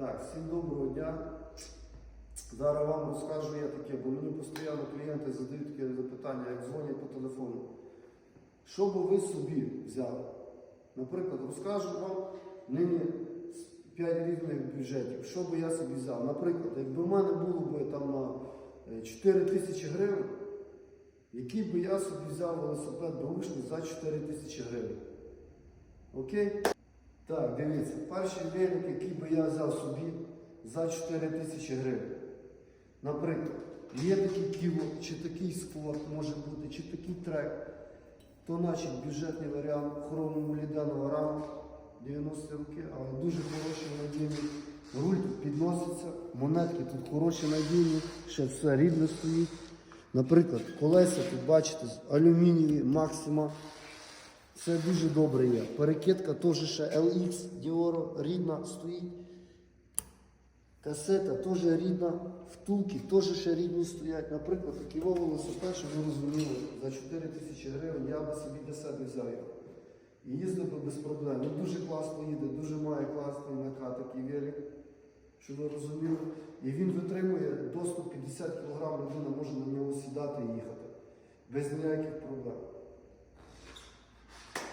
Так, всім доброго дня. Зараз вам розкажу я таке, бо мені постійно клієнти задають таке запитання, як дзвонять по телефону. Що би ви собі взяли? Наприклад, розкажу вам нині 5 різних бюджетів. Що би я собі взяв? Наприклад, якби в мене було би там на е, 4 тисячі гривень, який би я собі взяв велосипед беушний за 4 тисячі гривень. Окей? Так, дивіться, перший велик, який би я взяв собі за 4 тисячі гривень. Наприклад, є такий кіло, чи такий спорт може бути, чи такий трек, то значить бюджетний варіант хромому лідяного раму 90 роки, але дуже хороший надійний. Руль тут підноситься, монетки тут хороші надійні, ще все рідне стоїть. Наприклад, колеса тут бачите, алюмінієві, максима. Це дуже добре є. Перекидка теж ще LX Dior рідна стоїть. Касета теж рідна, втулки теж ще рідні стоять. Наприклад, такий велосипед, щоб ви розуміли, за 4 тисячі гривень я би собі для себе взяв його. І їздив би без проблем. Він дуже класно їде, дуже має класний накат такий велик, щоб ви розуміли. І він витримує до 150 кг, людина може на нього сідати і їхати. Без ніяких проблем.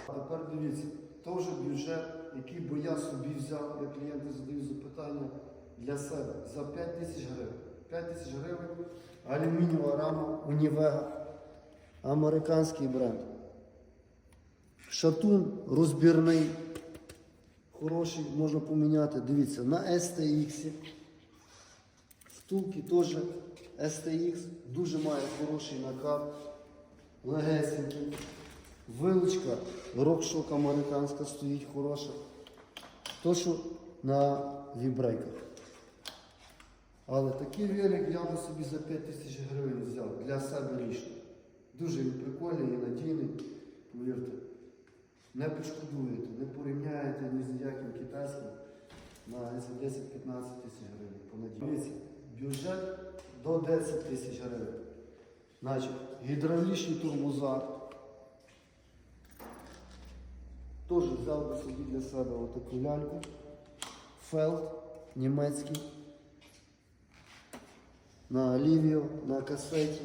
А тепер дивіться, теж бюджет, який би я собі взяв, як клієнти задають запитання для себе за 5 тисяч гривень. 5 тисяч гривень, алюмінієва рама Унівега, американський бренд. Шатун розбірний, хороший, можна поміняти. Дивіться, на STX. Втулки теж STX, дуже має хороший накат, легесенький. Вилочка, рокшок американська стоїть хороша. То, що на вібрейках. Але такий велик я би собі за 5 тисяч гривень взяв для себе лічно. Дуже він прикольний і надійний, повірте. Не пошкодуєте, не порівняєте ні з яким китайським на 10-15 тисяч гривень. Понадіюся. Бюджет до 10 тисяч гривень. Значить, гідравлічні тормоза. Теж взяв би собі для себе отаку ляльку. Фелд німецький. На Олівію, на касеті.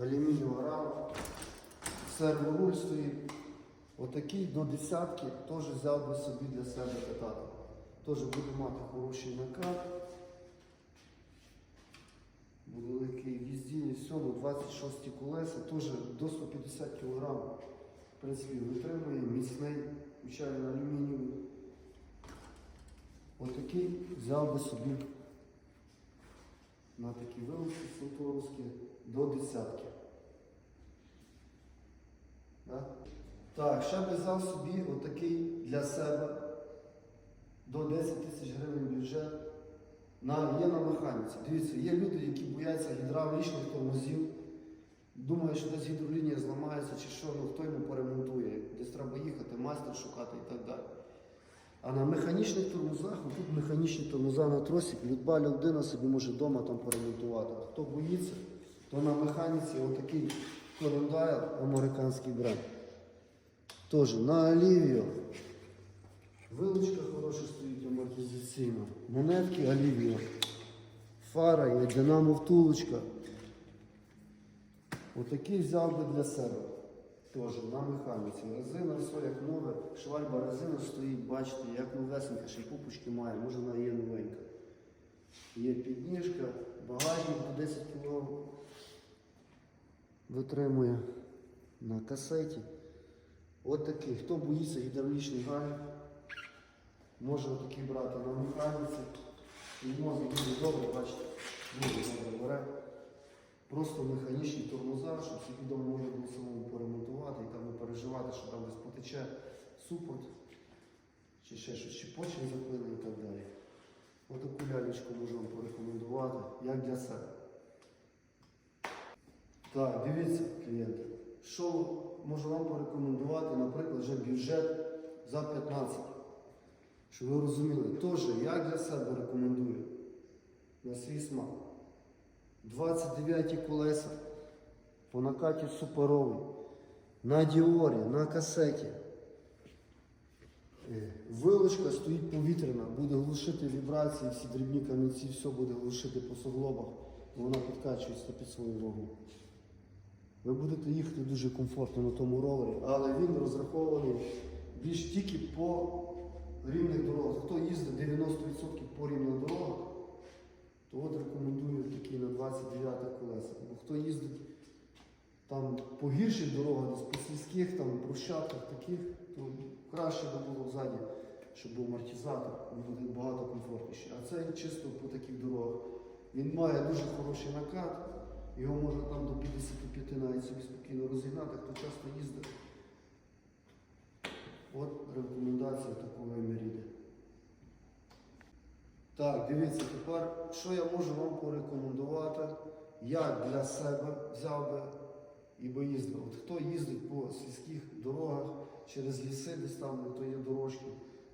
Алюмінієва рама. Серворуль стоїть. Отакий до десятки теж взяв би собі для себе катати. Теж буде мати хороший накат. Великий віздіння, все, ну 26 колеса, теж до 150 кг. Принципі, витримує, міцний, на алюмінієвий. Отакий взяв би собі на такі вилки санторовські до десятки. Да? Так, ще би взяв собі отакий для себе до 10 тисяч гривень бюджет. На, є на механіці. Дивіться, є люди, які бояться гідравлічних тормозів. Думають, що десь гідролінія зламається чи що, ну хто йому поремонтує. Десь треба їхати, майстер шукати і так далі. А на механічних тормозах, ну, тут механічні тормоза на тросі, люба людина собі може вдома там поремонтувати. Хто боїться, то на механіці отакий Corendale, американський бренд. Теж на Олівіо. Вилучка хороша стоїть амортизаційна. Монетки Олівіо. Фара є, динамо втулочка. Отакий взяв би для себе. Теж на механіці. Резина все як нове, швальба резина стоїть, бачите, як новесенька, ще пупочки має, може вона є новенька. Є підніжка, багажник до 10 кг витримує на касеті. От такий. Хто боїться гідравлічний галь, може отакий брати на механіці. І мозок дуже добре, бачите, дуже добре бере. Просто механічні тормоза, щоб вдома можна було самому поремонтувати і там не переживати, що там десь потече супорт, чи ще щось, чи почві заплине і так далі. Отаку лялечку можу вам порекомендувати, як для себе. Так, дивіться, клієнти, що можу вам порекомендувати, наприклад, вже бюджет за 15. Щоб ви розуміли, теж як для себе рекомендую на свій смак. 29 колеса по накаті суперовий, на діорі, на касеті. Е, Вилочка стоїть повітряна, буде глушити вібрації, всі дрібні камінці, все буде глушити по суглобах, бо вона підкачується під свою вагу. Ви будете їхати дуже комфортно на тому ровері, але він розрахований більш тільки по рівних дорогах. Хто їздить 90% по рівних дорогах, то от рекомендую такі на 29 колесах. Бо хто їздить там по гірших дорогах, десь по сільських там брусчатках таких, то краще би було ззаді, щоб був амортизатор, він буде багато комфортніше. А це чисто по таких дорогах. Він має дуже хороший накат, його можна там до 55 навіть собі спокійно розігнати, хто часто їздить. От рекомендація Так, дивіться, тепер, що я можу вам порекомендувати, як для себе взяв би і би їздив. От хто їздить по сільських дорогах через ліси, десь там, то є дорожки,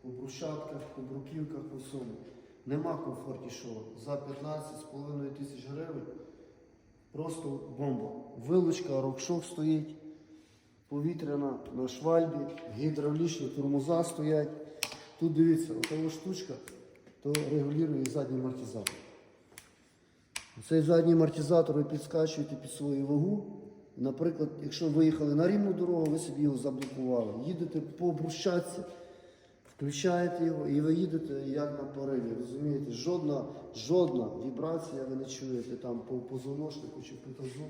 по брусчатках, по бруківках, по всьому. Нема комфортнішого. За 15,5 тисяч гривень просто бомба. Вилучка, рокшок стоїть, повітряна на швальбі, гідравлічні тормоза стоять. Тут дивіться, ота штучка, то регулює задній амортизатор. Цей задній амортизатор ви підскачуєте під свою вагу. Наприклад, якщо ви їхали на рівну дорогу, ви собі його заблокували. Їдете по брусчатці, включаєте його і ви їдете як на пориві. Розумієте, жодна, жодна вібрація ви не чуєте там по позвоночнику чи по.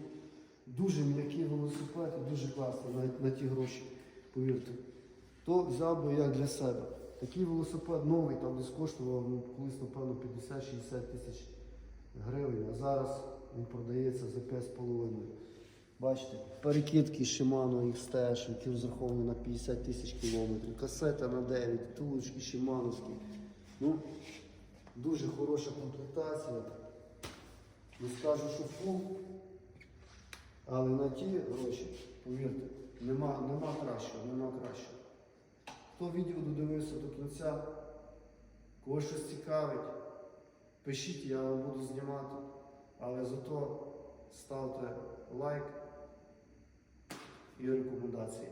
Дуже м'який велосипед дуже класний навіть на ті гроші, повірте. То взяв би як для себе. Такий велосипед новий там десь коштував ну, колись, напевно, 50-60 тисяч гривень, а зараз він продається за 5,5. Бачите, перекидки Shimano XT, які розраховані на 50 тисяч кілометрів, касета на 9, втулочки Shimano'ські. Ну, дуже хороша комплектація. Не скажу, що фул, але на ті гроші, повірте, нема, нема кращого, нема кращого. Хто відео додивився до кінця, кого щось цікавить, пишіть, я вам буду знімати, але зато ставте лайк і рекомендації.